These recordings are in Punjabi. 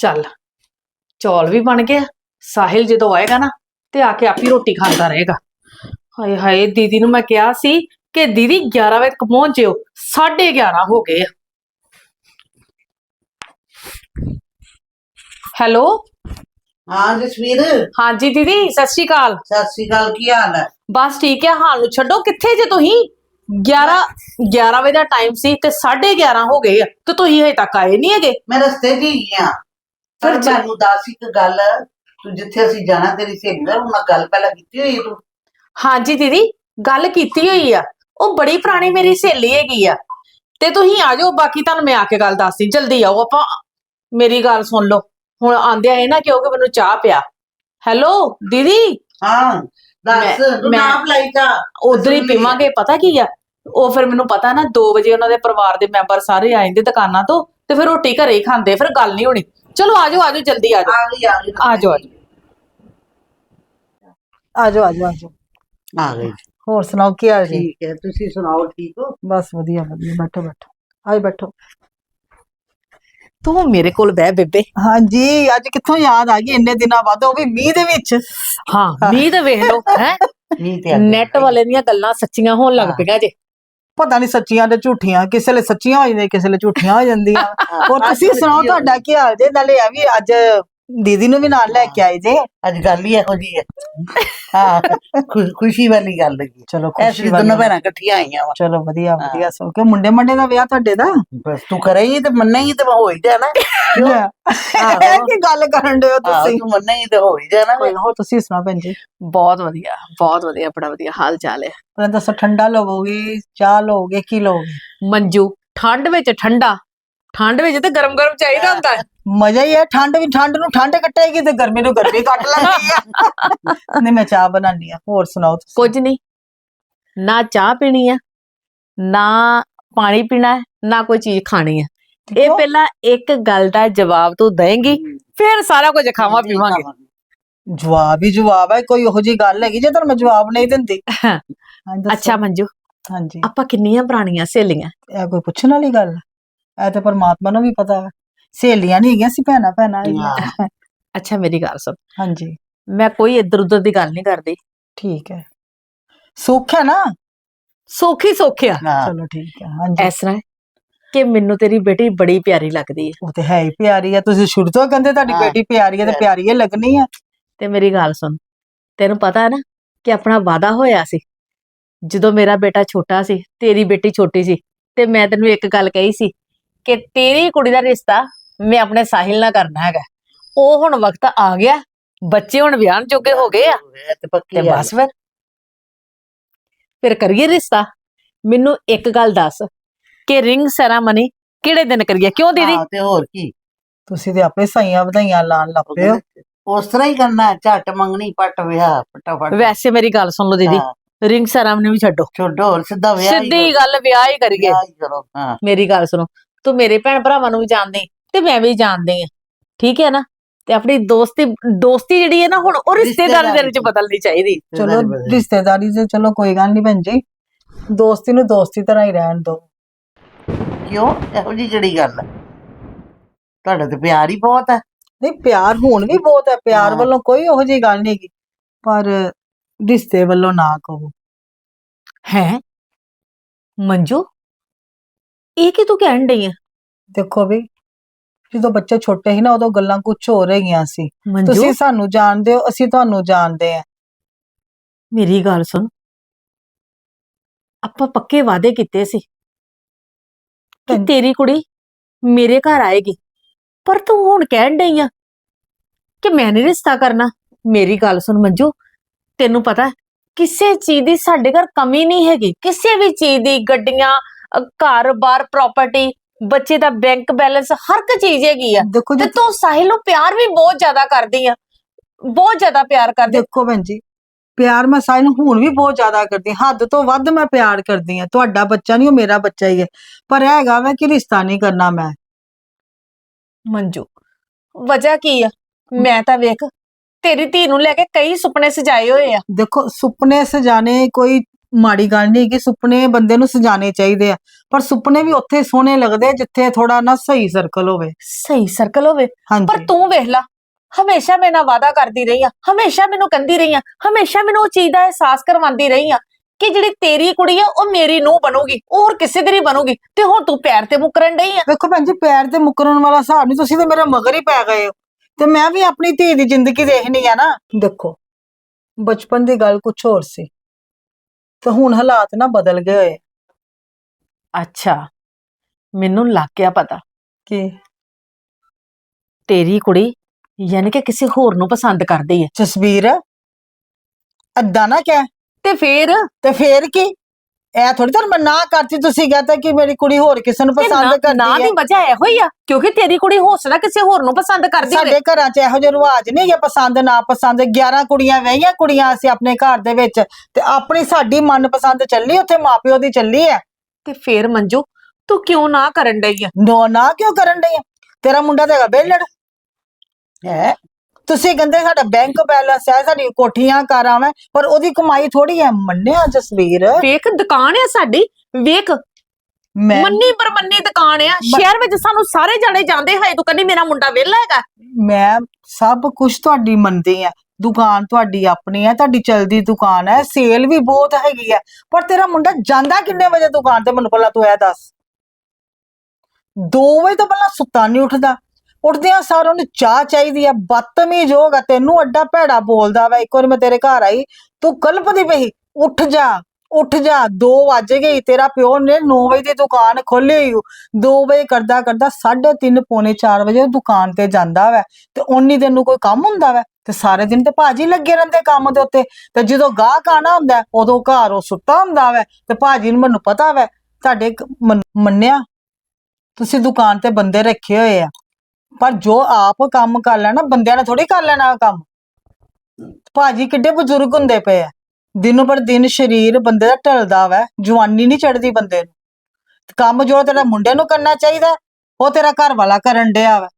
ਚੱਲ ਚੌਲ ਵੀ ਬਣ ਗਏ ਸਾਹਿਲ ਜਦੋਂ ਆਏਗਾ ਨਾ ਤੇ ਆ ਕੇ ਆਪੀ ਰੋਟੀ ਖਾਂਦਾ ਰਹੇਗਾ। ਹਾਏ ਹਾਏ ਦੀਦੀ ਨੂੰ ਮੈਂ ਕਿਹਾ ਸੀ ਕਿ ਦੀਦੀ 11 ਵਜੇ ਤੱਕ ਪਹੁੰਚਿਓ 11:30 ਹੋ ਗਏ ਆ। ਹੈਲੋ? ਹਾਂ ਜਸਵੀਰ? ਹਾਂਜੀ ਦੀਦੀ ਸਤਿ ਸ਼੍ਰੀ ਅਕਾਲ। ਸਤਿ ਸ੍ਰੀ ਅਕਾਲ ਕੀ ਹਾਲ ਹੈ? ਬਸ ਠੀਕ ਹੈ ਹਾਲ ਨੂੰ ਛੱਡੋ ਕਿੱਥੇ ਜੇ ਤੁਸੀਂ? 11 11 ਵਜੇ ਦਾ ਟਾਈਮ ਸੀ ਤੇ 11:30 ਹੋ ਗਏ ਆ ਤੇ ਤੁਸੀਂ ਹਜੇ ਤੱਕ ਆਏ ਨਹੀਂ ਹੈਗੇ। ਮੈਂ ਰਸਤੇ 'ਚ ਹੀ ਆ। ਫਿਰ ਪਰ ਮੈਨੂੰ ਦੱਸ ਇੱਕ ਗੱਲ ਤੂੰ ਜਿੱਥੇ ਅਸੀਂ ਜਾਣਾ ਤੇਰੀ ਸਹੇਲੀ ਨਾਲ ਉਹਨਾਂ ਗੱਲ ਪਹਿਲਾਂ ਕੀਤੀ ਹੋਈ ਹੈ ਤੂੰ? ਹਾਂਜੀ ਦੀਦੀ ਗੱਲ ਕੀਤੀ ਹੋਈ ਆ। ਉਹ ਬੜੀ ਪੁਰਾਣੀ ਮੇਰੀ ਸਹੇਲੀ ਹੈਗੀ ਆ। ਤੇ ਤੁਸੀਂ ਆ ਜਾਓ ਬਾਕੀ ਤੁਹਾਨੂੰ ਮੈਂ ਆ ਕੇ ਗੱਲ ਦੱਸਦੀ। ਜਲਦੀ ਆਓ ਆਪਾਂ ਮੇਰੀ ਗੱਲ ਸੁਣ ਲਓ। ਹੁਣ ਆਂਦੇ ਆਏ ਨਾ ਕਿਉਂਕਿ ਮੈਨੂੰ ਚਾਹ ਪਿਆ। ਹੈਲੋ ਦੀਦੀ? ਹਾਂ ਦੱਸ ਮੈਂ- ਤੂੰ ਮੈਂ- ਨਾ ਬੁਲਾਈ ਤਾਂ। ਉਧਰ ਹੀ। ਪੀਵਾਂਗੇ ਪਤਾ ਕੀ ਆ? ਉਹ ਫਿਰ ਮੈਨੂੰ ਪਤਾ ਨਾ 2 ਵਜੇ ਉਹਨਾਂ ਦੇ ਪਰਿਵਾਰ ਦੇ ਮੈਂਬਰ ਸਾਰੇ ਆ ਜਾਂਦੇ ਦੁਕਾਨਾਂ ਤੋਂ ਤੇ ਫਿਰ ਰੋਟੀ ਘਰੇ ਹੀ ਖਾਂਦੇ ਫਿਰ ਗੱਲ ਨਹੀਂ ਹੋਣੀ। ਚਲੋ ਆ ਜਾਓ ਆ ਜਾਓ ਜਲਦੀ ਆ ਜਾਓ। ਆ ਗਈ ਆ ਗਈ। ਆ ਜਾਓ, ਆ ਜਾਓ। ਆ ਜਾਓ ਆ ਜਾਓ ਆ ਜਾਓ। ਆ ਗਈ ਹੋਰ ਸੁਣਾਓ ਕੀ ਹਾਲ ਜੀ? ਠੀਕ ਹੈ ਤੁਸੀਂ ਸੁਣਾਓ ਠੀਕ ਹੋ? ਬਸ ਵਧੀਆ ਵਧੀਆ। ਬੈਠੋ ਬੈਠੋ। ਆਓ ਬੈਠੋ। ਤੂੰ ਮੇਰੇ ਕੋਲ ਬਹਿ ਬੇਬੇ। ਹਾਂਜੀ ਅੱਜ ਕਿੱਥੋਂ ਯਾਦ ਆ ਗਈ? ਇੰਨੇ ਦਿਨਾਂ ਬਾਅਦ ਉਹ ਵੀ ਮੀਂਹ ਦੇ ਵਿੱਚ। ਹਾਂ ਮੀਂਹ ਤੇ ਵੇਖ ਲਓ ਹੈ। ਨਹੀਂ ਤੇ ਆ। ਨੈਟ ਵਾਲੇ ਦੀਆਂ ਗੱਲਾਂ ਸੱਚੀਆਂ ਹੋਣ ਲੱਗ। ਪਈਆਂ ਜੇ। ਪਤਾ ਨਹੀਂ ਸੱਚੀਆਂ ਤੇ ਝੂਠੀਆਂ ਕਿਸੇ ਵੇਲੇ ਸੱਚੀਆਂ ਹੋ ਜਾਂਦੀਆਂ ਕਿਸੇ ਵੇਲੇ ਝੂਠੀਆਂ ਹੋ ਜਾਂਦੀਆਂ। ਹੋਰ ਤੁਸੀਂ ਸੁਣਾਓ ਤੁਹਾਡਾ ਕੀ ਹਾਲ ਜੇ? ਨਾਲੇ ਆ ਵੀ ਅੱਜ ਦੀਦੀ ਨੂੰ ਵੀ ਨਾਲ ਲੈ ਕੇ ਆਏ ਜੇ। ਅੱਜ ਗੱਲ ਹੀ ਇਹੋ ਜੀ ਹੈ। ਹਾਂ ਖੁ- ਖੁਸ਼ੀ ਵਾਲੀ ਗੱਲ ਲੱਗੀ ਚਲੋ ਐਸੀ ਦੋਨੋਂ ਭੈਣਾਂ ਇਕੱਠੀਆਂ ਆਈਆਂ ਵਾ। ਚਲੋ ਵਧੀਆ ਵਧੀਆ। ਸੋ ਕਿ ਮੁੰਡੇ ਮੰਡੇ ਦਾ ਵਿਆਹ ਤੁਹਾਡੇ ਦਾ? ਬਸ ਤੂੰ ਕਰੇਗੀ ਤੇ ਮੰਨੇਗੀ ਤੇ ਹੋ ਹੀ ਜਾਣਾ। ਇਹ ਕੀ ਗੱਲ ਕਰਨ ਦੇ ਹੋ ਹਾਂ, ਤੁਸੀਂ? ਤੂੰ ਮੰਨੇਗੀ ਤੇ ਹੋ ਹੀ ਜਾਣਾ ਕੋਈ। ਹੋਰ ਤੁਸੀਂ ਸੁਣਾਓ ਭੈਣ ਜੀ? ਬਹੁਤ ਵਧੀਆ ਬਹੁਤ ਵਧੀਆ ਬੜਾ ਵਧੀਆ ਹਾਲ ਚਾਲ ਹੈ। ਪਹਿਲਾਂ ਦੱਸੋ ਠੰਡਾ ਲਵੋਗੇ ਚਾਹ ਲਵੋਗੇ ਕੀ ਲਵੋਗੇ? ਮੰਜੂ ਠੰਡ ਵਿੱਚ ਠੰਡਾ। ਠੰਡ ਵਿੱਚ ਤੇ ਗਰਮ ਗਰਮ ਚਾਹੀਦਾ ਹੁੰਦਾ। ਹੈ ਮਜ਼ਾ ਹੀ ਹੈ ਠੰਡ ਵੀ ਠੰਡ ਨੂੰ ਠੰਡ ਕੱਟੇਗੀ ਤੇ ਗਰਮੀ ਨੂੰ ਗਰਮੀ ਕੱਟ ਲੈਂਦੀ ਆ ਨਹੀਂ ਮੈਂ ਚਾਹ ਬਣਾਉਣੀ ਆ ਹੋਰ ਸੁਣਾਓ ਕੁਝ ਨਹੀਂ। ਨਾ ਚਾਹ ਪੀਣੀ ਆ ਨਾ ਪਾਣੀ ਪੀਣਾ ਹੈ ਨਾ ਕੋਈ ਚੀਜ਼ ਖਾਣੀ ਹੈ। ਇਹ? ਪਹਿਲਾਂ ਇੱਕ ਗੱਲ ਦਾ ਜਵਾਬ ਤੂੰ ਦੇਂਗੀ ਫਿਰ ਸਾਰਾ ਕੁਝ ਖਾਵਾਂ ਪੀਵਾਂਗੇ। ਜਵਾਬ ਹੀ ਜਵਾਬ ਹੈ ਕੋਈ ਉਹੋ ਜੀ ਗੱਲ ਹੈਗੀ ਜੇ ਤੁਹਾਨੂੰ ਮੈਂ ਜਵਾਬ ਨਹੀਂ ਦਿੰਦੀ। ਅੱਛਾ ਮੰਜੂ ਹਾਂਜੀ। ਆਪਾਂ ਕਿੰਨੀਆਂ ਪੁਰਾਣੀਆਂ ਸਹੇਲੀਆਂ? ਇਹ ਕੋਈ ਪੁੱਛਣ ਵਾਲੀ ਗੱਲ? ਇਹ ਤੇ ਪਰਮਾਤਮਾ ਨੂੰ ਵੀ ਪਤਾ ਹੈ। ਸਹੇਲੀਆਂ ਨਹੀਂ ਹੈਗੀਆਂ ਸੀ ਭੈਣਾਂ ਭੈਣਾਂ। ਅੱਛਾ ਮੇਰੀ ਗੱਲ ਸੁਣ। ਹਾਂਜੀ। ਮੈਂ ਕੋਈ ਇੱਧਰ ਉੱਧਰ ਦੀ ਗੱਲ ਨਹੀਂ ਕਰਦੀ। ਠੀਕ ਹੈ। ਸੁੱਖ ਹੈ ਨਾ? ਸੌਖੀ ਸੌਖਿਆ ਚਲੋ ਠੀਕ ਹੈ ਹਾਂਜੀ। ਇਸ ਤਰ੍ਹਾਂ ਹੈ ਕਿ ਮੈਨੂੰ ਤੇਰੀ ਬੇਟੀ ਬੜੀ ਪਿਆਰੀ ਲੱਗਦੀ ਹੈ। ਉਹ ਤੇ ਹੈ ਹੀ ਪਿਆਰੀ ਹੈ ਤੁਸੀਂ ਸ਼ੁਰੂ ਤੋਂ ਕਹਿੰਦੇ ਤੁਹਾਡੀ ਹਾਂ। ਬੇਟੀ ਪਿਆਰੀ ਹੈ ਤੇ ਪਿਆਰੀ ਹੀ ਲੱਗਣੀ ਹੈ ਤੇ ਮੇਰੀ ਗੱਲ ਸੁਣ। ਤੈਨੂੰ ਪਤਾ ਹੈ ਨਾ ਕਿ ਆਪਣਾ ਵਾਦਾ ਹੋਇਆ ਸੀ। ਜਦੋਂ ਮੇਰਾ ਬੇਟਾ ਛੋਟਾ ਸੀ ਤੇਰੀ ਬੇਟੀ ਛੋਟੀ ਸੀ ਤੇ ਮੈਂ ਤੈਨੂੰ ਇੱਕ ਗੱਲ ਕਹੀ ਸੀ ਕਿ ਤੇਰੀ ਕੁੜੀ ਦਾ ਰਿਸ਼ਤਾ ਮੈਂ ਆਪਣੇ ਸਾਹਿਲ ਨਾਲ ਕਰਨਾ ਹੈਗਾ। ਉਹ ਹੁਣ ਵਕਤ ਆ ਗਿਆ ਬੱਚੇ ਹੁਣ ਵਿਆਹਣ ਜੋਗੇ ਹੋ ਗਏ ਆ। ਇਹ ਤੇ ਪੱਕੀ ਤੇ ਗੱਲ ਬਸ ਫਿਰ। ਫਿਰ ਕਰੀਏ ਰਿਸ਼ਤਾ। ਮੈਨੂੰ ਇੱਕ ਗੱਲ ਦੱਸ। ਕਿ ਰਿੰਗ ਸੈਰਾਮਨੀ ਕਿਹੜੇ ਦਿਨ ਕਰੀਏ? ਕਿਉਂ ਦੀਦੀ? ਹਾਂ, ਤੇ ਹੋਰ ਕੀ? ਤੁਸੀਂ ਤੇ ਆਪੇ ਸਾਈਆਂ ਵਧਾਈਆਂ ਲਾਣ ਲੱਗ ਪਏ ਹੋ। ਉਸ ਤਰ੍ਹਾਂ ਹੀ ਕਰਨਾ ਹੈ, ਝੱਟ ਮੰਗਣੀ ਪੱਟ ਵਿਆਹ ਫਟਾਫਟ। ਵੈਸੇ ਮੇਰੀ ਗੱਲ ਸੁਣ ਲਓ ਦੀਦੀ ਹਾਂ, ਰਿੰਗ ਸੈਰਾਮਨੀ ਵੀ ਛੱਡੋ। ਛੱਡੋ ਹੋਰ ਸਿੱਧਾ ਵਿਆਹ ਹੀ ਸਿੱਧੀ ਕਰੋ, ਗੱਲ ਵਿਆਹ ਹੀ ਕਰੀਏ। ਵਿਆਹ ਹੀ ਕਰੋ ਹਾਂ। ਮੇਰੀ ਗੱਲ ਸੁਣੋ ਤੂੰ ਮੇਰੇ ਭੈਣ ਭਰਾਵਾਂ ਨੂੰ ਵੀ ਜਾਣਦੀ ਤੇ ਮੈਂ ਵੀ ਜਾਣਦੀ ਆ। ਠੀਕ ਹੈ ਨਾ? ਤੇ ਆਪਣੀ ਦੋਸਤੀ ਦੋਸਤੀ ਜਿਹੜੀ ਹੈ ਨਾ ਹੁਣ ਉਹ ਰਿਸ਼ਤੇਦਾਰੀ ਦੇ ਵਿੱਚ ਰਿਸ਼ਤੇਦਾਰੀ। ਬਦਲਣੀ ਚਾਹੀਦੀ। ਚਲੋ ਰਿਸ਼ਤੇਦਾਰੀ ਤੇ ਚਲੋ ਕੋਈ ਗੱਲ ਨਹੀਂ ਭੈਣ ਜੀ। ਦੋਸਤੀ ਨੂੰ ਦੋਸਤੀ ਤਰ੍ਹਾਂ ਹੀ ਰਹਿਣ ਦਿਓ। ਕਿਉਂ? ਇਹੋ ਜੀ ਜਿਹੜੀ ਗੱਲ ਹੈ ਤੁਹਾਡਾ ਤੇ ਪਿਆਰ ਹੀ ਬਹੁਤ ਹੈ ਨਹੀਂ ਪਿਆਰ ਹੁਣ ਵੀ ਬਹੁਤ ਹੈ ਪਿਆਰ ਹਾਂ। ਵੱਲੋਂ ਕੋਈ ਉਹੋ ਜਿਹੀ ਗੱਲ ਨਹੀਂ ਹੈਗੀ। ਪਰ ਰਿਸ਼ਤੇ ਵੱਲੋਂ ਨਾ ਕਹੋ। ਹੈ? ਮੰਜੂ? ਇਹ ਕੀ ਤੂੰ ਕਹਿਣ ਡਈ ਆ? ਦੇਖੋ ਵੀ ਜਦੋਂ ਬੱਚੇ ਛੋਟੇ ਸੀ ਨਾ ਉਦੋਂ ਗੱਲਾਂ ਕੁਝ ਹੋ ਰਹੀਆਂ ਸੀ। ਤੁਸੀਂ ਸਾਨੂੰ ਜਾਣਦੇ ਹੋ ਅਸੀਂ ਤੁਹਾਨੂੰ ਜਾਣਦੇ ਆ ਮੇਰੀ ਗੱਲ ਸੁਣ। ਆਪਾਂ ਪੱਕੇ ਵਾਅਦੇ ਕੀਤੇ ਸੀ। ਕਿ ਤੇਰੀ ਕੁੜੀ ਮੇਰੇ ਘਰ ਆਏਗੀ। ਪਰ ਤੂੰ ਹੁਣ ਕਹਿਣ ਡਈ ਆ ਕਿ ਮੈਂ ਨਹੀਂ ਰਿਸ਼ਤਾ ਕਰਨਾ। ਮੇਰੀ ਗੱਲ ਸੁਣ ਮੰਜੂ ਤੈਨੂੰ ਪਤਾ ਹੈ, ਕਿਸੇ ਚੀਜ਼ ਦੀ ਸਾਡੇ ਘਰ ਕਮੀ ਨਹੀਂ ਹੈਗੀ। ਕਿਸੇ ਵੀ ਚੀਜ਼ ਦੀ ਗੱਡੀਆਂ ਅ, ਘਰ-ਬਾਰ ਪ੍ਰਾਪਰਟੀ ਬੱਚੇ ਦਾ ਬੈਂਕ ਬੈਲੈਂਸ ਹਰ ਇੱਕ ਚੀਜ਼ ਹੈਗੀ ਆ। ਦੇਖੋ ਤੇ ਜੀ। ਤੂੰ ਸਾਹਿਲ ਨੂੰ ਪਿਆਰ ਵੀ ਬਹੁਤ ਜ਼ਿਆਦਾ ਕਰਦੀ ਆ। ਬਹੁਤ ਜ਼ਿਆਦਾ ਪਿਆਰ ਕਰਦੀ ਦੇਖੋ ਭੈਣ ਜੀ ਪਿਆਰ ਮੈਂ ਸਾਇਨ ਹੁਣ ਵੀ ਬਹੁਤ ਜ਼ਿਆਦਾ ਕਰਦੀ ਹਾਂ। ਹੱਦ ਤੋਂ ਵੱਧ ਮੈਂ ਪਿਆਰ ਕਰਦੀ ਹਾਂ। ਤੁਹਾਡਾ ਬੱਚਾ ਨਹੀਂ ਉਹ ਮੇਰਾ ਬੱਚਾ ਹੀ ਹੈ। ਪਰ ਇਹ ਹੈਗਾ ਵਾ ਕਿ ਰਿਸ਼ਤਾ ਨਹੀਂ ਕਰਨਾ ਮੈਂ। ਮੰਜੂ ਵਜ੍ਹਾ ਕੀ ਆ? ਮੈਂ ਤਾਂ ਵੇਖ ਤੇਰੀ ਧੀ ਨੂੰ ਲੈ ਕੇ ਕਈ ਸੁਪਨੇ ਸਜਾਏ ਹੋਏ ਆ। ਦੇਖੋ ਸੁਪਨੇ ਸਜਾਣੇ ਕੋਈ ਮਾੜੀ ਗੱਲ ਨਹੀਂ ਕਿ ਸੁਪਨੇ ਬੰਦੇ ਨੂੰ ਸਜਾਣੇ ਚਾਹੀਦੇ ਆ। ਪਰ ਸੁਪਨੇ ਵੀ ਉੱਥੇ ਸੋਹਣੇ ਲੱਗਦੇ ਆ ਜਿੱਥੇ ਥੋੜਾ ਨਾ ਸਹੀ ਸਰਕਲ ਹੋਵੇ। ਸਹੀ ਸਰਕਲ ਹੋਵੇ। ਪਰ ਹਾਂਜੀ। ਤੂੰ ਵੇਖ ਲਾ ਹਮੇਸ਼ਾ ਮੇਰੇ ਨਾਲ ਵਾਅਦਾ ਕਰਦੀ ਰਹੀ ਆ ਹਮੇਸ਼ਾ ਮੈਨੂੰ ਕਹਿੰਦੀ ਰਹੀ ਆ ਹਮੇਸ਼ਾ ਮੈਨੂੰ ਉਹ ਚੀਜ਼ ਦਾ ਅਹਿਸਾਸ ਕਰਵਾਉਂਦੀ ਰਹੀ ਆ ਕਿ ਜਿਹੜੀ ਤੇਰੀ ਕੁੜੀ ਆ ਉਹ ਮੇਰੀ ਨੂੰ ਬਣੂਗੀ ਹੋਰ ਕਿਸੇ ਦੀ ਨਹੀਂ ਬਣੂਗੀ ਤੇ ਹੁਣ ਤੂੰ ਪੈਰ ਤੇ ਮੁਕਰਨ ਡਈ ਆ। ਵੇਖੋ ਭੈਣ ਜੀ ਪੈਰ ਤੇ ਮੁਕਰਨ ਵਾਲਾ ਹਿਸਾਬ ਨਹੀਂ ਤੁਸੀਂ ਤੇ ਮੇਰੇ ਮਗਰ ਹੀ ਪੈ ਗਏ ਹੋ। ਤੇ ਮੈਂ ਵੀ ਆਪਣੀ ਧੀ ਦੀ ਜ਼ਿੰਦਗੀ ਦੇਖਣੀ ਆ ਨਾ। ਦੇਖੋ ਬਚਪਨ ਦੀ ਗੱਲ ਕੁਝ ਹੋਰ ਸੀ। ਤੇ ਹੁਣ ਹਾਲਾਤ ਨਾ ਬਦਲ ਗਏ ਹੋਏ। ਅੱਛਾ ਮੈਨੂੰ ਲੱਗ ਗਿਆ ਪਤਾ। ਕਿ? ਤੇਰੀ ਕੁੜੀ ਯਾਨੀ ਕਿ ਕਿਸੇ ਹੋਰ ਨੂੰ ਪਸੰਦ ਕਰਦੀ ਹੈ ਜਸਵੀਰ ਅੱਦਾ ਨਾ ਕਹਿ। ਤੇ ਫੇਰ? ਤੇ ਫੇਰ ਕੀ? ਐ ਥੋੜੀ ਤਾਂ ਮੈਂ ਨਾ ਕਰਤੀ ਤੁਸੀਂ ਕਹਤਾ ਕਿ ਮੇਰੀ ਕੁੜੀ ਹੋਰ ਕਿਸੇ ਨੂੰ ਪਸੰਦ ਨਾ- ਨਾ ਕਰਦੀ ਦੀ ਹੈ। ਵਜ੍ਹਾ ਇਹੋ ਹੀ ਆ ਕਿਉਂਕਿ ਤੇਰੀ ਕੁੜੀ ਹੋ ਸਕਦਾ ਕਿਸੇ ਹੋਰ ਨੂੰ ਪਸੰਦ ਕਰਦੀ ਹੋਵੇ। ਸਾਡੇ ਘਰਾਂ 'ਚ ਇਹੋ ਜਿਹੇ ਰਿਵਾਜ ਨਹੀਂ ਹੈਗੇ ਪਸੰਦ ਨਾ ਪਸੰਦ। 11 ਕੁੜੀਆਂ ਵਹੀਆਂ ਕੁੜੀਆਂ ਅਸੀਂ ਆਪਣੇ ਘਰ ਦੇ ਵਿੱਚ ਤੇ ਆਪਣੀ ਸਾਡੀ ਮਨਪਸੰਦ ਚੱਲੀ ਉੱਥੇ ਮਾਪਿਓ ਦੀ ਚੱਲੀ ਹੈ। ਤੇ ਫੇਰ ਮੰਜੂ ਤੂੰ ਕਿਉਂ ਨਾ ਕਰਨ ਡਈ ਆ? ਨੋ ਨਾ ਕਿਉਂ ਕਰਨ ਡਈ ਆ? ਤੇਰਾ ਮੁੰਡਾ ਤਾਂ ਹੈਗਾ ਬੇਲੜ ਹੈ। ਤੁਸੀਂ ਕਹਿੰਦੇ ਸਾਡਾ ਬੈਂਕ ਬੈਲੈਂਸ ਹੈ ਸਾਡੀ ਕੋਠੀਆਂ ਕਾਰਾਂ ਵਾ ਪਰ ਉਹਦੀ ਕਮਾਈ ਥੋੜੀ ਹੈ। ਮੰਨਿਆ ਜਸਵੀਰ? ਵੇਖ ਦੁਕਾਨ ਆ ਸਾਡੀ। ਵੇਖ ਮੈਂ ਮੰਨੀ ਪਰ ਮੰਨੀ ਦੁਕਾਨ ਆ। ਸ਼ਹਿਰ ਵਿੱਚ ਸਾਨੂੰ ਸਾਰੇ ਜਾਣੇ ਜਾਂਦੇ ਹਾਏ ਤੂੰ ਕਹਿੰਦੀ ਮੇਰਾ ਮੁੰਡਾ ਵਿਹਲਾ ਹੈਗਾ। ਮੈਂ ਸਭ ਕੁਝ ਤੁਹਾਡੀ ਮੰਨਦੀ ਆ। ਦੁਕਾਨ ਤੁਹਾਡੀ ਆਪਣੀ ਹੈ ਤੁਹਾਡੀ ਚਲਦੀ ਦੁਕਾਨ ਹੈ ਸੇਲ ਵੀ ਬਹੁਤ ਹੈਗੀ ਹੈ ਪਰ ਤੇਰਾ ਮੁੰਡਾ ਜਾਂਦਾ ਕਿੰਨੇ ਵਜੇ ਦੁਕਾਨ ਤੇ? ਮੈਨੂੰ ਪਹਿਲਾਂ ਤੂੰ ਇਹ ਦੱਸ। 2 ਵਜੇ ਤੋਂ ਪਹਿਲਾਂ ਸੁੱਤਾ ਨਹੀਂ ਉੱਠਦਾ। ਉੱਠਦਿਆਂ ਸਾਰ ਉਹਨੂੰ ਚਾਹ ਚਾਹੀਦੀ ਆ ਬਦਤਮੀਜ਼ ਹੋਗਾ ਤੈਨੂੰ ਅੱਡਾ ਭੈੜਾ ਬੋਲਦਾ ਵਾ, ਇੱਕ ਵਾਰ ਮੈਂ ਤੇਰੇ ਘਰ ਆਈ, ਤੂੰ ਕਲਪਦੀ ਪਈ, ਉੱਠ ਜਾ ਉੱਠ ਜਾ 2 ਵਜ ਗਈ ਤੇਰਾ ਪਿਓ ਨੇ 9 ਵਜੇ ਦੀ ਦੁਕਾਨ ਖੋਲੀ ਹੋਈ 2 ਵਜੇ ਕਰਦਾ ਕਰਦਾ 3:30 ਪੌਣੇ 4 ਵਜੇ ਉਹ ਦੁਕਾਨ ਤੇ ਜਾਂਦਾ ਵੈ, ਤੇ ਉਨੀ ਦਿਨ ਨੂੰ ਕੋਈ ਕੰਮ ਹੁੰਦਾ ਵੈ, ਤੇ ਸਾਰੇ ਦਿਨ ਤੇ ਭਾਜੀ ਲੱਗੇ ਰਹਿੰਦੇ ਕੰਮ ਦੇ ਉੱਤੇ, ਤੇ ਜਦੋਂ ਗਾਹਕ ਆਣਾ ਹੁੰਦਾ, ਉਦੋਂ ਘਰ ਉਹ ਸੁੱਤਾ ਹੁੰਦਾ ਵੈ, ਤੇ ਭਾਜੀ ਨੂੰ ਮੈਨੂੰ ਪਤਾ ਵੈ, ਤੁਹਾਡੇ ਮੰਨਿਆ? ਤੁਸੀਂ ਦੁਕਾਨ ਤੇ ਬੰਦੇ ਰੱਖੇ ਹੋਏ ਆ। ਪਰ ਜੋ ਆਪ ਕੰਮ ਕਰ ਲੈਣਾ ਬੰਦਿਆਂ ਨੇ ਥੋੜੀ ਕਰ ਲੈਣਾ ਉਹ ਕੰਮ। ਭਾਜੀ ਕਿੱਡੇ ਬਜ਼ੁਰਗ ਹੁੰਦੇ ਪਏ ਆ। ਦਿਨੋਂ ਪਰ ਦਿਨ ਸਰੀਰ ਬੰਦੇ ਦਾ ਢਲਦਾ ਵੈ, ਜਵਾਨੀ ਨਹੀਂ ਚੜਦੀ ਬੰਦੇ ਨੂੰ। ਕੰਮ ਜੋ ਤੇਰਾ ਮੁੰਡੇ ਨੂੰ ਕਰਨਾ ਚਾਹੀਦਾ, ਉਹ ਤੇਰਾ ਘਰ ਵਾਲਾ ਕਰਨ ਡਿਆ ਵੈ,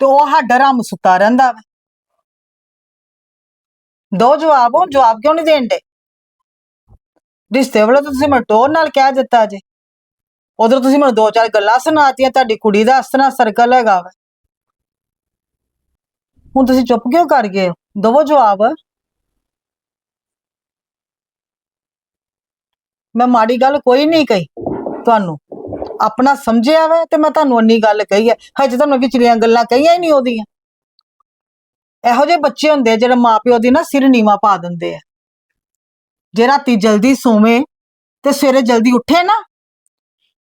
ਤੇ ਉਹ ਸਾਡਾ ਰਾਮ ਸੁੱਤਾ ਰਹਿੰਦਾ ਵੈ। ਦੋ ਜਵਾਬ ਉਹ ਜਵਾਬ ਕਿਉਂ ਨਹੀਂ ਦੇਣ ਦੇ ਰਿਸ਼ਤੇ ਵਾਲਾ ਤੁਸੀਂ ਮੈਨੂੰ ਟੋਰ ਨਾਲ ਕਹਿ ਦਿੱਤਾ ਜੇ। ਉਧਰ ਤੁਸੀਂ ਮੈਨੂੰ ਦੋ ਚਾਰ ਗੱਲਾਂ ਸੁਣਾਤੀਆਂ, ਤੁਹਾਡੀ ਕੁੜੀ ਦਾ ਇਸ ਤਰ੍ਹਾਂ ਸਰਕਲ ਹੈਗਾ ਵਾ। ਹੁਣ ਤੁਸੀਂ ਚੁੱਪ ਕਿਉਂ ਕਰ ਗਏ ਹੋ? ਦਵੋ ਜਵਾਬ। ਮੈਂ ਮਾੜੀ ਗੱਲ ਕੋਈ ਨਹੀਂ ਕਹੀ ਤੁਹਾਨੂੰ। ਆਪਣਾ ਸਮਝਿਆ ਵਾ ਤੇ ਮੈਂ ਤੁਹਾਨੂੰ ਇੰਨੀ ਗੱਲ ਕਹੀ ਹੈ ਹਜੇ ਤੁਹਾਨੂੰ ਵਿਚਲੀਆਂ ਗੱਲਾਂ ਕਹੀਆਂ ਹੀ ਨਹੀਂ ਉਹਦੀਆਂ। ਇਹੋ ਜਿਹੇ ਬੱਚੇ ਹੁੰਦੇ ਆ ਜਿਹੜੇ ਮਾਪਿਓ ਦੀ ਨਾ ਸਿਰ ਨੀਵਾ ਪਾ ਦਿੰਦੇ ਆ। ਜੇ ਰਾਤੀ ਜਲਦੀ ਸੋਵੇ ਤੇ ਸਵੇਰੇ ਜਲਦੀ ਉੱਠੇ ਨਾ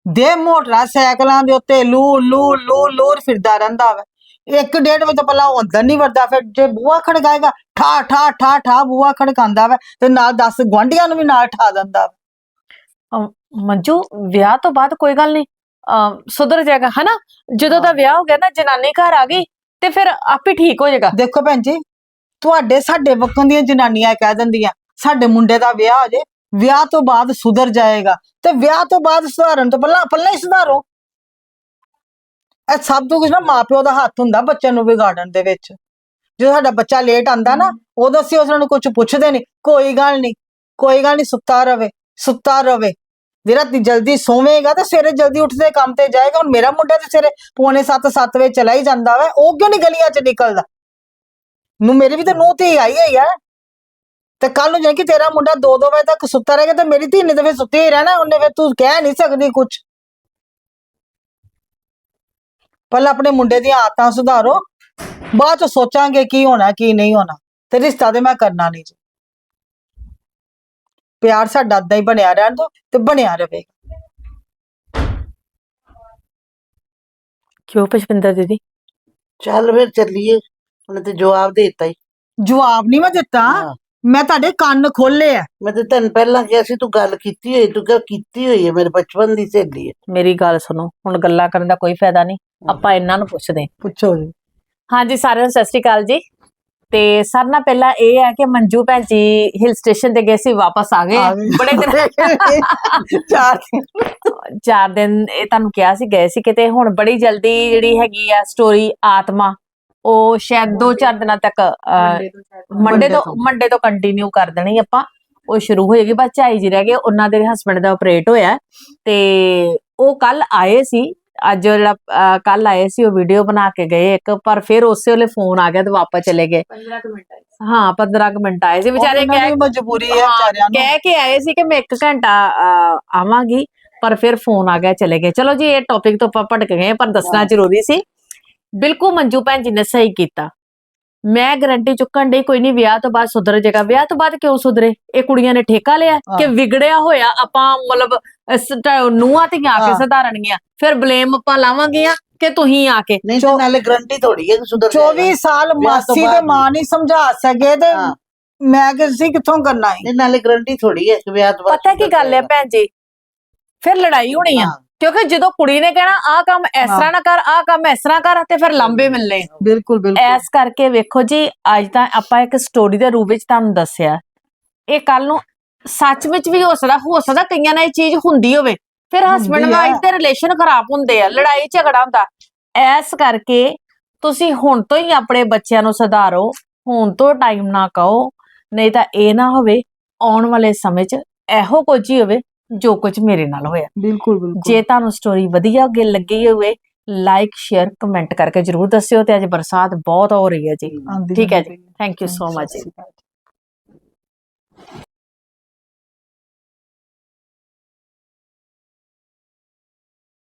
ਦੇ ਮੋਟਰਾਂ ਸਾਈਕਲਾਂ ਦੇ ਉੱਤੇ ਲੂ ਲੂ ਲੂ ਲੂਰ ਫਿਰਦਾ ਰਹਿੰਦਾ ਵਾ। ਇੱਕ ਡੇਢ ਵਜੇ ਤੋਂ ਪਹਿਲਾਂ ਉਹ ਅੰਦਰ ਨਹੀਂ ਵੜਦਾ ਫਿਰ ਜੇ ਬੂਹਾ ਖੜਕਾਏਗਾ ਠਾ ਠਾ ਠਾ ਠਾ ਬੂਹਾ ਖੜਕਾਉਂਦਾ ਵਾ ਤੇ ਨਾਲ 10 ਗੁਆਂਢੀਆਂ ਨੂੰ ਵੀ ਨਾਲ ਠਾ ਦਿੰਦਾ ਵਾ। ਮੰਜੂ ਵਿਆਹ ਤੋਂ ਬਾਅਦ ਕੋਈ ਗੱਲ ਨਹੀਂ ਅਮ, ਸੁਧਰ ਜਾਏਗਾ ਹਨਾ? ਜਦੋਂ ਦਾ ਵਿਆਹ ਹੋ ਗਿਆ ਨਾ ਜਨਾਨੀ ਘਰ ਆ ਗਈ ਤੇ ਫਿਰ ਆਪੇ ਠੀਕ ਹੋ ਜਾਏਗਾ। ਦੇਖੋ ਭੈਣ ਜੀ ਤੁਹਾਡੇ ਸਾਡੇ ਵਕਨ ਦੀਆਂ ਜਨਾਨੀਆਂ ਕਹਿ ਦਿੰਦੀਆਂ ਸਾਡੇ ਮੁੰਡੇ ਦਾ ਵਿਆਹ ਹੋ ਜੇ ਵਿਆਹ ਤੋਂ ਬਾਅਦ ਸੁਧਰ ਜਾਏਗਾ ਤੇ ਵਿਆਹ ਤੋਂ ਬਾਅਦ ਸੁਧਾਰਨ ਤੋਂ ਪਹਿਲਾਂ ਪਹਿਲਾਂ ਹੀ ਸੁਧਾਰੋ। ਇਹ ਸਭ ਤੋਂ ਕੁਝ ਨਾ ਮਾਪਿਓ ਦਾ ਹੱਥ ਹੁੰਦਾ ਬੱਚਿਆਂ ਨੂੰ ਵਿਗਾੜਨ ਦੇ ਵਿੱਚ। ਜਦੋਂ ਸਾਡਾ ਬੱਚਾ ਲੇਟ ਆਂਦਾ ਨਾ ਉਦੋਂ ਅਸੀਂ ਉਸ ਨੂੰ ਕੁਝ ਪੁੱਛਦੇ ਨਹੀਂ ਕੋਈ ਗੱਲ ਨਹੀਂ ਕੋਈ ਗੱਲ ਨਹੀਂ ਸੁੱਤਾ ਰਵੇ ਸੁੱਤਾ ਰਵੇ। ਜੇ ਰਾਤੀ ਜਲਦੀ ਸੋਵੇਗਾ ਤੇ ਸਵੇਰੇ ਜਲਦੀ ਉੱਠਦੇ ਕੰਮ ਤੇ ਜਾਏਗਾ ਹੁਣ ਮੇਰਾ ਮੁੰਡਾ ਤੇ ਸਵੇਰੇ ਪੌਣੇ 7 7 ਵਜੇ ਚਲਾ ਹੀ ਜਾਂਦਾ ਵਾ ਉਹ ਕਿਉਂ ਨਹੀਂ ਗਲੀਆਂ 'ਚ ਨਿਕਲਦਾ? ਨੂੰ ਮੇਰੀ ਵੀ ਤਾਂ ਨੂੰਹ ਧੀ ਆਈ ਹੋਈ ਆ। ਤੇ ਕੱਲ ਨੂੰ ਜੇ ਕਿ ਤੇਰਾ ਮੁੰਡਾ 2-2 ਵਜੇ ਤੱਕ ਸੁੱਤਾ ਰਹੇਗਾ ਤੇ ਮੇਰੀ ਧੀ ਨੇ ਤਾਂ ਫਿਰ ਸੁੱਤੀ ਹੀ ਰਹਿਣਾ ਉਹਨੇ ਫਿਰ ਤੂੰ ਕਹਿ ਨਹੀਂ ਸਕਦੀ ਕੁਝ ਪਹਿਲਾਂ ਆਪਣੇ ਮੁੰਡੇ ਦੀਆਂ ਆਦਤਾਂ ਸੁਧਾਰੋ ਬਾਅਦ ਚ ਸੋਚਾਂਗੇ ਕੀ ਹੋਣਾ ਕੀ ਨਹੀਂ ਹੋਣਾ ਤੇ ਰਿਸ਼ਤਾ ਤੇ ਮੈਂ ਕਰਨਾ ਨਹੀਂ ਜੀ। ਪਿਆਰ ਸਾਡਾ ਏਦਾਂ ਹੀ ਬਣਿਆ ਰਹਿਣ ਦੋ ਤੇ ਬਣਿਆ ਰਵੇ। ਕਿਉਂ ਪੁਸ਼ਪਿੰਦਰ ਦੀਦੀ? ਚੱਲ ਫਿਰ ਚੱਲੀਏ ਉਹਨੇ ਤੇ ਜਵਾਬ ਦੇ ਦਿੱਤਾ ਹੀ। ਜਵਾਬ ਨਹੀਂ ਮੈਂ ਦਿੱਤਾ? ਹਾਂ। ਮੈਂ ਤੁਹਾਡੇ ਕੰਨ ਖੋਲੇ ਆ। ਮੈਂ ਤੇ ਤੈਨੂੰ ਪਹਿਲਾਂ ਕਿਹਾ ਸੀ ਤੂੰ ਗੱਲ ਕੀਤੀ ਹੋਈ ਤੂੰ ਕਿਹਾ ਕੀਤੀ ਹੋਈ ਹੈ ਮੇਰੇ ਬਚਪਨ ਦੀ ਸਹੇਲੀ ਹੈ। ਮੇਰੀ ਗੱਲ ਸੁਣੋ ਹੁਣ ਗੱਲਾਂ ਕਰਨ ਦਾ ਕੋਈ ਫਾਇਦਾ ਨਹੀਂ। ਆਪਾਂ ਇਹਨਾਂ ਨੂੰ ਪੁੱਛਦੇ ਹਾਂ। ਪੁੱਛੋ ਜੀ। ਹਾਂਜੀ ਸਾਰਿਆਂ ਨੂੰ ਸਤਿ ਸ਼੍ਰੀ ਅਕਾਲ ਜੀ। ਤੇ ਸਾਰਿਆਂ ਨਾਲ ਪਹਿਲਾਂ ਇਹ ਹੈ ਕਿ ਮੰਜੂ ਭੈਣ ਜੀ ਹਿਲ ਸਟੇਸ਼ਨ ਤੇ ਗਏ ਸੀ ਵਾਪਸ ਆ ਗਏ। ਆ ਗਏ। ਬੜੇ ਦਿਨ ਚਾਰ ਦਿਨ। ਚਾਰ ਦਿਨ ਇਹ ਤੁਹਾਨੂੰ ਕਿਹਾ ਸੀ ਗਏ ਸੀ ਕਿਤੇ। ਹੁਣ ਬੜੀ ਜਲਦੀ ਜਿਹੜੀ ਹੈਗੀ ਆ ਸਟੋਰੀ ਆਤਮਾ ਉਹ ਸ਼ਾਇਦ 2-4 ਦਿਨਾਂ ਤੱਕ ਮੰਡੇ ਤੋਂ ਮੰਡੇ ਤੋਂ ਕੰਟੀਨਿਊ ਕਰ ਦੇਣੀ ਆਪਾਂ। ਉਹ ਸ਼ੁਰੂ ਹੋਏਗੀ ਬਸ ਝਾਈ ਜੀ ਰਹਿ ਗਏ। ਉਹਨਾਂ ਦੇ ਹਸਬੰਡ ਦਾ ਆਪਰੇਟ ਹੋਇਆ ਤੇ ਉਹ ਕੱਲ ਆਏ ਸੀ। ਅੱਜ ਜਿਹੜਾ ਕੱਲ ਆਏ ਸੀ ਉਹ ਵੀਡੀਓ ਬਣਾ ਕੇ ਗਏ ਇੱਕ ਪਰ ਫਿਰ ਉਸੇ ਵੇਲੇ ਫੋਨ ਆ ਗਿਆ ਤੇ ਵਾਪਸ ਚਲੇ ਗਏ। 15 ਕੁ ਮਿੰਟ ਆਏ ਹਾਂ 15 ਕੁ ਮਿੰਟ ਆਏ ਸੀ। ਵਿਚਾਰੇ ਕਹਿ ਮਜਬੂਰੀ ਹੈ ਹਾਂ, ਵਿਚਾਰਿਆਂ ਨੂੰ। ਕਹਿ ਕੇ ਆਏ ਸੀ ਕਿ ਮੈਂ 1 ਘੰਟਾ ਆਵਾਂਗੀ ਪਰ ਫਿਰ ਫੋਨ ਆ ਗਿਆ ਚਲੇ ਗਏ। ਚਲੋ ਜੀ ਇਹ ਟੌਪਿਕ ਤੋਂ ਆਪਾਂ ਭਟਕ ਗਏ ਹਾਂ, ਪਰ ਦੱਸਣਾ ਹਾਂ। ਜ਼ਰੂਰੀ ਸੀ ਬਿਲਕੁਲ ਮੰਜੂ ਭੈਣ ਜੀ ਨੇ ਸਹੀ ਕੀਤਾ ਮੈਂ ਗਰੰਟੀ ਚੁੱਕਣ ਡਈ ਕੋਈ ਨਹੀਂ ਵਿਆਹ ਤੋਂ ਬਾਅਦ ਸੁਧਰ ਜਾਏਗਾ ਵਿਆਹ ਤੋਂ ਬਾਅਦ ਕਿਉਂ ਸੁਧਰੇ ਇਹ ਕੁੜੀਆਂ ਨੇ ਠੇਕਾ ਲਿਆ ਕਿ। ਵਿਗੜਿਆ ਹੋਇਆ ਆਪਾਂ ਮਤਲਬ ਨੂੰਹਾਂ ਤੇ ਆ ਕੇ। ਸੁਧਾਰਨਗੀਆਂ ਫਿਰ ਬਲੇਮ ਆਪਾਂ ਲਾਵਾਂਗੀਆਂ ਕਿ ਤੁਸੀਂ ਆ ਕੇ ਨਹੀਂ ਤੇ ਨਾਲੇ ਗਰੰਟੀ ਥੋੜੀ ਹੈ ਕਿ ਸੁਧਰ 24 ਜਾਏਗਾ। ਸਾਲ ਮਾਸੀ ਤੇ ਮਾਂ ਨਹੀਂ ਸਮਝਾ ਸਕੇ ਤੇ। ਮੈਂ ਕਿਸੇ ਕਿੱਥੋਂ ਕਰਨਾ ਹੈ ਨਹੀਂ ਨਾਲੇ ਗਰੰਟੀ ਥੋੜੀ ਹੈ ਕਿ ਵਿਆਹ ਤੋਂ ਬਾਅਦ ਪਤਾ ਕੀ ਗੱਲ ਹੈ। ਭੈਣ ਜੀ ਫਿਰ ਲੜਾਈ ਹੋਣੀ ਆ ਕਿਉਂਕਿ ਜਦੋਂ ਕੁੜੀ ਨੇ ਕਹਿਣਾ ਆਹ ਕੰਮ ਇਸ। ਤਰ੍ਹਾਂ ਨਾ ਕਰ ਆਹ ਕੰਮ ਇਸ ਤਰ੍ਹਾਂ ਕਰ ਤੇ ਫਿਰ ਲਾਂਬੇ ਮਿਲਨੇ ਬਿਲਕੁਲ ਬਿਲਕੁਲ। ਐਸ ਕਰਕੇ ਵੇਖੋ ਜੀ ਅੱਜ ਤਾਂ ਆਪਾਂ ਇੱਕ ਸਟੋਰੀ ਦੇ ਰੂਪ ਵਿੱਚ ਤੁਹਾਨੂੰ ਦੱਸਿਆ। ਇਹ ਕੱਲ ਨੂੰ ਸੱਚ ਵਿੱਚ ਵੀ ਹੋ ਸਕਦਾ ਹੋ ਸਕਦਾ ਕਈਆਂ ਨਾਲ ਇਹ ਚੀਜ਼ ਹੁੰਦੀ ਹੋਵੇ। ਫਿਰ ਹਸਬੰਡ ਹੁੰਦੀ ਆ। ਵਾਈਫ ਦੇ ਰਿਲੇਸ਼ਨ ਖਰਾਬ ਹੁੰਦੇ ਆ ਲੜਾਈ ਝਗੜਾ ਹੁੰਦਾ। ਐਸ ਕਰਕੇ ਤੁਸੀਂ ਹੁਣ ਤੋਂ ਹੀ ਆਪਣੇ ਬੱਚਿਆਂ ਨੂੰ ਸੁਧਾਰੋ ਹੁਣ ਤੋਂ ਟਾਈਮ ਨਾ ਕਹੋ। ਨਹੀਂ ਤਾਂ ਇਹ ਨਾ ਹੋਵੇ ਆਉਣ ਵਾਲੇ ਸਮੇਂ 'ਚ ਇਹੋ ਕੁਝ ਹੀ ਹੋਵੇ। ਜੋ ਕੁਝ ਮੇਰੇ ਨਾਲ ਹੋਇਆ। ਬਿਲਕੁਲ ਬਿਲਕੁਲ। ਜੇ ਤੁਹਾਨੂੰ ਸਟੋਰੀ ਵਧੀਆ ਅੱਗੇ ਲੱਗੀ ਹੋਵੇ ਲਾਈਕ ਸ਼ੇਅਰ ਕਮੈਂਟ ਕਰਕੇ ਜਰੂਰ ਦੱਸਿਓ ਤੇ ਅੱਜ ਬਰਸਾਤ ਬਹੁਤ ਹੋ ਰਹੀ ਹੈ ਜੀ। ਆਂਦੀ ਠੀਕ ਹੈ ਜੀ। Thank you so much Akal.